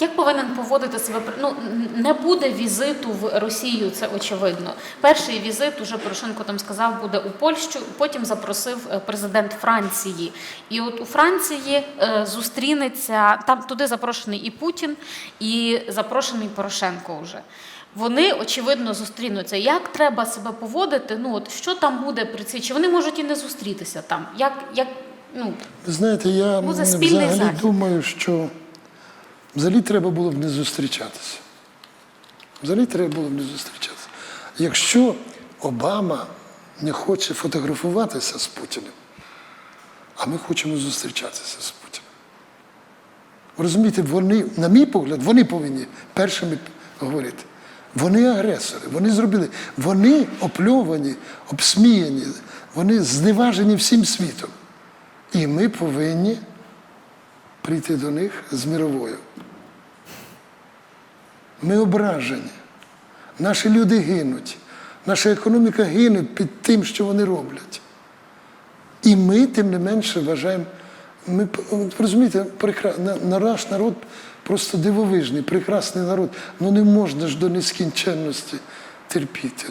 Як повинен поводити себе ну не буде візиту в Росію, це очевидно. Перший візит уже Порошенко там сказав буде у Польщу. Потім запросив е, президент Франції. І от у Франції е, зустрінеться там туди запрошений і Путін, і запрошений Порошенко вже. Вони очевидно зустрінуться. Як треба себе поводити? Ну от що там буде при цій? Чи вони можуть і не зустрітися там? Як, як ну знаєте, я Ну, це спільний взагалі захід. думаю, що взагалі треба було б не зустрічатися. Взагалі треба було б не зустрічатися. Якщо Обама не хоче фотографуватися з Путіним, а ми хочемо зустрічатися з Путіним. Ви розумієте, вони, на мій погляд, вони повинні першими говорити. Вони агресори, вони зробили, вони опльовані, обсміяні, вони зневажені всім світом. І ми повинні прийти до них з мировою. Ми ображені. Наші люди гинуть. Наша економіка гине під тим, що вони роблять. І ми, тим не менше, вважаємо, ми розумієте, наш народ просто дивовижний, прекрасний народ. Ну не можна ж до нескінченності терпіти.